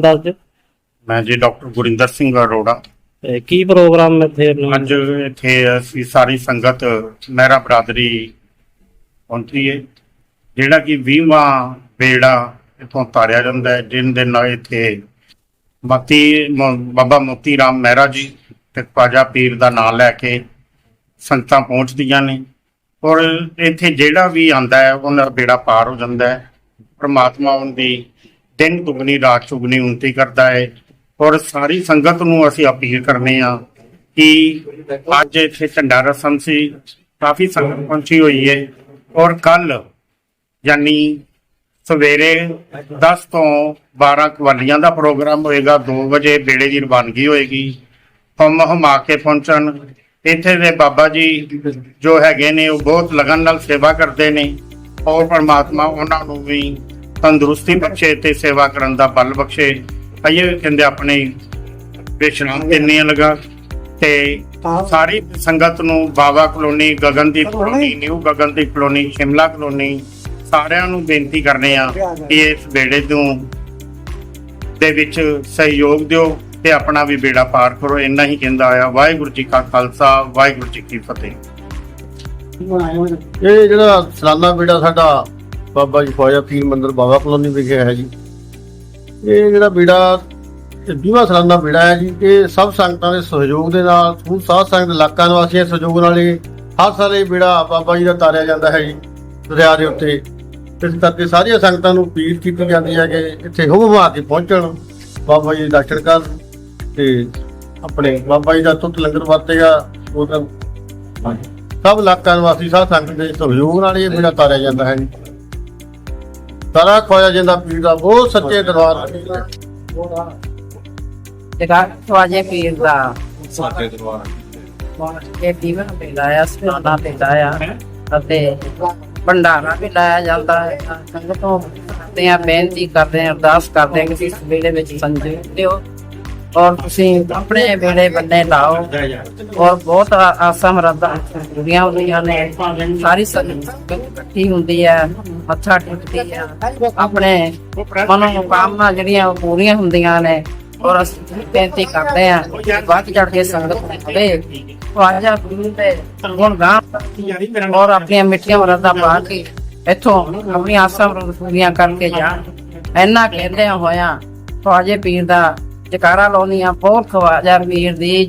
ਦੱਸ ਦਿਓ। ਮੈਂ ਜੀ ਡਾਕਟਰ ਗੁਰਿੰਦਰ ਸਿੰਘ ਅਰੋੜਾ। ਤੇ ਕੀ ਪ੍ਰੋਗਰਾਮ ਇੱਥੇ? ਅੱਜ ਇੱਥੇ ਅਸੀਂ ਸਾਰੀ ਸੰਗਤ ਮਹਿਰਾ ਬਰਾਦਰੀ ਪਹੁੰਚੀ ਹੈ ਜਿਹੜਾ ਕਿ 20ਵਾਂ ਬੇੜਾ ਇਥੋਂ ਤਾਰਿਆ ਜਾਂਦਾ ਹੈ ਜਿਨ ਦੇ ਨਾਲ ਇੱਥੇ ਮਤੀ ਬਾਬਾ ਮੋਤੀ ਰਾਮ ਮਹਿਰਾ ਜੀ ਤੇ ਖਵਾਜਾ ਪੀਰ ਦਾ ਨਾਮ ਲੈ ਕੇ ਸੰਗਤਾਂ ਪਹੁੰਚਦੀਆਂ ਨੇ। ਔਰ ਇੱਥੇ ਜਿਹੜਾ ਵੀ ਆਂਦਾ ਹੈ ਉਹਨਾਂ ਬੇੜਾ ਪਾਰ ਹੋ ਜਾਂਦਾ ਹੈ। ਪ੍ਰਮਾਤਮਾ ਉਹਦੀ ਦਿਨ ਦੁਗਣੀ, ਰਾਤ ਚੁਗਣੀ ਉਨਤੀ ਕਰਦਾ ਹੈ। ਔਰ ਸਾਰੀ ਸੰਗਤ ਨੂੰ ਅਸੀਂ ਅਪੀਲ ਕਰਨੇ ਆ ਕਿ ਅੱਜ ਇੱਥੇ ਝੰਡਾ ਰਸਮ ਸੀ, ਕਾਫੀ ਸੰਗਤ ਪਹੁੰਚੀ ਹੋਈ ਹੈ। ਔਰ ਕੱਲ ਯਾਨੀ ਸਵੇਰੇ 10 ਤੋਂ 12 ਕਵਾਲੀਆਂ ਦਾ ਪ੍ਰੋਗਰਾਮ ਹੋਏਗਾ 2 ਵਜੇ ਬੇੜੇ ਦੀ ਰਵਾਨਗੀ ਹੋਏਗੀ। ਹਮ ਆ ਕੇ ਪਹੁੰਚਣ। ਇੱਥੇ ਦੇ ਬਾਬਾ ਜੀ ਜੋ ਹੈਗੇ ਨੇ, ਉਹ ਬਹੁਤ ਲਗਨ ਨਾਲ ਸੇਵਾ ਕਰਦੇ ਨੇ। ਔਰ ਪਰਮਾਤਮਾ ਉਹਨਾਂ ਨੂੰ ਵੀ ਤੰਦਰੁਸਤੀ ਬਖਸ਼ੇ ਤੇ ਸੇਵਾ ਕਰਨ ਦਾ ਬਲ ਬਖਸ਼ੇ। ਅਈਏ ਕਹਿੰਦੇ ਆਪਣੇ ਵਿਸ਼ਰਾਮ ਦਿੰਨੇ ਲਗਾ ਤੇ ਸਾਰੀ ਸੰਗਤ ਨੂੰ Baba colony Gagandeep colony. New Gagandeep colony Shimla colony ਸਾਰਿਆਂ ਨੂੰ ਬੇਨਤੀ ਕਰਨੇ ਆ ਕਿ ਇਸ ਬੇੜੇ ਨੂੰ ਦੇ ਵਿੱਚ ਸਹਿਯੋਗ ਦਿਓ ਤੇ ਆਪਣਾ ਵੀ ਬੇੜਾ ਪਾਰ ਕਰੋ। ਇੰਨਾ ਹੀ ਕਹਿੰਦਾ ਆਇਆ ਵਾਹਿਗੁਰੂ ਜੀ ਕਾ ਖਾਲਸਾ ਵਾਹਿਗੁਰੂ ਜੀ ਕੀ ਫਤਿਹ। ਇਹ ਜਿਹੜਾ ਸਲਾਨਾ ਬੇੜਾ ਸਾਡਾ ਬਾਬਾ ਜੀ ਫੌਜਾ ਪੀਰ ਮੰਦਰ ਬਾਬਾ ਕਲੋਨੀ ਵਿਖੇ ਹੈ ਜੀ। ਇਹ ਜਿਹੜਾ ਬੇੜਾ, ਇਹ 20ਵਾਂ ਸਲਾਨਾ ਬੇੜਾ ਹੈ ਜੀ। ਇਹ ਸਭ ਸੰਗਤਾਂ ਦੇ ਸਹਿਯੋਗ ਦੇ ਨਾਲ ਸਮੂਹ ਸਾਧ ਸੰਗਤ ਇਲਾਕਾ ਨਿਵਾਸੀਆਂ ਦੇ ਸਹਿਯੋਗ ਨਾਲ ਇਹ ਹਰ ਸਾਲ ਇਹ ਬੇੜਾ ਬਾਬਾ ਜੀ ਦਾ ਤਾਰਿਆ ਜਾਂਦਾ ਹੈ ਜੀ, ਦਰਿਆ ਦੇ ਉੱਤੇ। ਇਸ ਕਰਕੇ ਸਾਰੀਆਂ ਸੰਗਤਾਂ ਨੂੰ ਅਪੀਲ ਕੀਤੀ ਜਾਂਦੀ ਹੈ ਕਿ ਇੱਥੇ ਹੁਮ ਆ ਕੇ ਪਹੁੰਚਣ, ਬਾਬਾ ਜੀ ਦੇ ਦਰਸ਼ਨ ਕਰਨ ਤੇ ਆਪਣੇ ਬਾਬਾ ਜੀ ਦਾ ਤੁੱਤ ਲੰਗਰ ਵਰਤੇਗਾ, ਉਹ ਤਾਂ ਸਭ ਇਲਾਕਾ ਨਿਵਾਸੀ, ਸਾਧ ਸੰਗਤ ਦੇ ਸਹਿਯੋਗ ਨਾਲ ਇਹ ਬੇੜਾ ਤਾਰਿਆ ਜਾਂਦਾ ਹੈ ਜੀ। ਤਾਰਾ ਖੋਇਆ ਜਾਂਦਾ ਪੀਰ ਦਾ ਬਹੁਤ ਸੱਚੇ ਦਰਬਾਰ। ਜਗਾ ਖਵਾਜੇ ਪੀਰ ਦਾ। ਸਾਡੇ ਦਰਬਾਰ। ਇਹ ਦੀਵਨ ਤੇ ਲਾਇਆ ਸਨਾਨਾ ਤੇ ਲਾਇਆ ਅਤੇ ਭੰਡਾਰਾ ਵੀ ਲਾਇਆ ਜਾਂਦਾ ਹੈ। ਸੰਗਤੋਂ ਤੇ ਆ ਬੇਨਤੀ ਕਰਦੇ ਆ ਅਰਦਾਸ ਕਰਦੇ ਆ ਕਿ ਇਸ ਵੇਲੇ ਵਿੱਚ ਦਿਓ ਔਰ ਤੁਸੀਂ ਆਪਣੇ ਵੇਲੇ ਬੰਨੇ ਲਾਓ, ਔਰ ਬਹੁਤ ਆਸਾਂ ਮਰਾਦਾਂ ਪੂਰੀਆਂ ਹੁੰਦੀਆਂ ਨੇ। ਸਾਰੀ ਸੰਗਤ ਇਕੱਠੀ ਹੁੰਦੀ ਹੈ, ਮੱਥਾ ਟੇਕਦੀ ਹੈ। ਆਪਣੇ ਮਨੋ ਕਾਮਨਾ ਜਿਹੜੀਆਂ ਉਹ ਪੂਰੀਆਂ ਹੁੰਦੀਆਂ ਨੇ, ਔਰ ਅਸੀਂ ਬੇਨਤੀ ਕਰਦੇ ਆ ਵੱਧ ਚੜ ਕੇ ਸੰਗਤ ਹੋਵੇ ਵਾਜਾ ਗੁਰੂ ਤੇ ਗੁਣ ਗਾ ਔਰ ਆਪਣੀਆਂ ਮਿੱਠੀਆਂ ਮਰਾਦਾਂ ਪਾ ਕੇ ਇੱਥੋਂ ਆਪਣੀਆਂ ਆਸਾਂ ਮੁਰਾਦਾਂ ਪੂਰੀਆਂ ਕਰਕੇ ਜਾਣ। ਇੰਨਾ ਕਹਿੰਦੇ ਹੋਇਆ ਖਵਾਜੇ ਪੀਰ ਦਾ ਜਕਾਰਾ ਲਾਉਣੀਆਂ ਬਹੁਤ ਖਵਾਜਾ ਪੀਰ ਦੀ